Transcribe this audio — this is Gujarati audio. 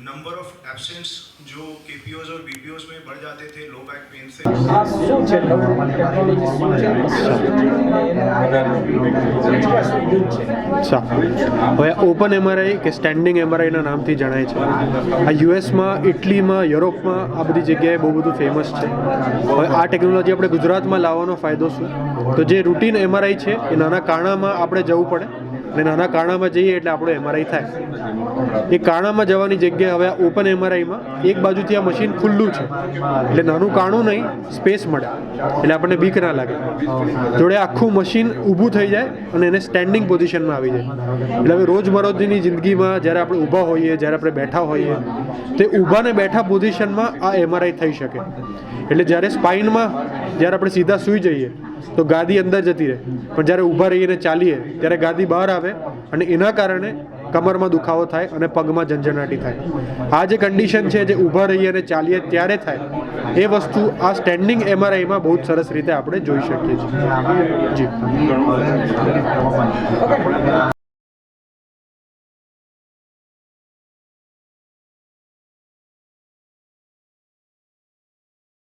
नंबर ऑफ एब्सेंस जो केपीओज और बीपीओज में बढ़ जाते थे लो बैक पेन से। હવે ઓપન એમઆરઆઈ કે સ્ટેન્ડિંગ એમઆરઆઈના નામથી જણાય છે. આ યુએસમાં ઇટલીમાં યુરોપમાં આ બધી જગ્યાએ બહુ બધું ફેમસ છે. હવે આ ટેકનોલોજી આપણે ગુજરાતમાં લાવવાનો ફાયદો શું? તો જે રૂટીન એમઆરઆઈ છે, એ નાના કાણામાં આપણે જવું પડે. અને નાના કાણામાં જઈએ એટલે આપણું એમઆરઆઈ થાય. એ કાણામાં જવાની જગ્યાએ હવે આ ઓપન એમઆરઆઈમાં એક બાજુથી આ મશીન ખુલ્લું છે. એટલે નાનું કાણું નહીં સ્પેસ મળે. એટલે આપણને બીક ના લાગે. જોડે આખું મશીન ઊભું થઈ જાય અને એને સ્ટેન્ડિંગ પોઝિશનમાં આવી જાય. એટલે હવે રોજબરોજની જિંદગીમાં જ્યારે આપણે ઊભા હોઈએ, જ્યારે આપણે બેઠા હોઈએ, તે ઊભા ને બેઠા પોઝિશનમાં આ એમઆરઆઈ થઈ શકે. એટલે જ્યારે સ્પાઇનમાં જ્યારે આપણે સીધા સૂઈ જઈએ તો ગાદી અંદર જતી રહે. પણ જ્યારે ઊભા રહીને ચાલીએ, ત્યારે ગાદી બહાર આવે અને એના કારણે કમરમાં દુખાવો થાય અને પગમાં ઝંઝનાટી થાય. આ જે કન્ડિશન છે, જે ઊભા રહીએ અને ચાલીએ ત્યારે થાય, એ વસ્તુ આ સ્ટેન્ડિંગ એમઆરઆઈમાં બહુ જ સરસ રીતે આપણે જોઈ શકીએ છીએ. જી.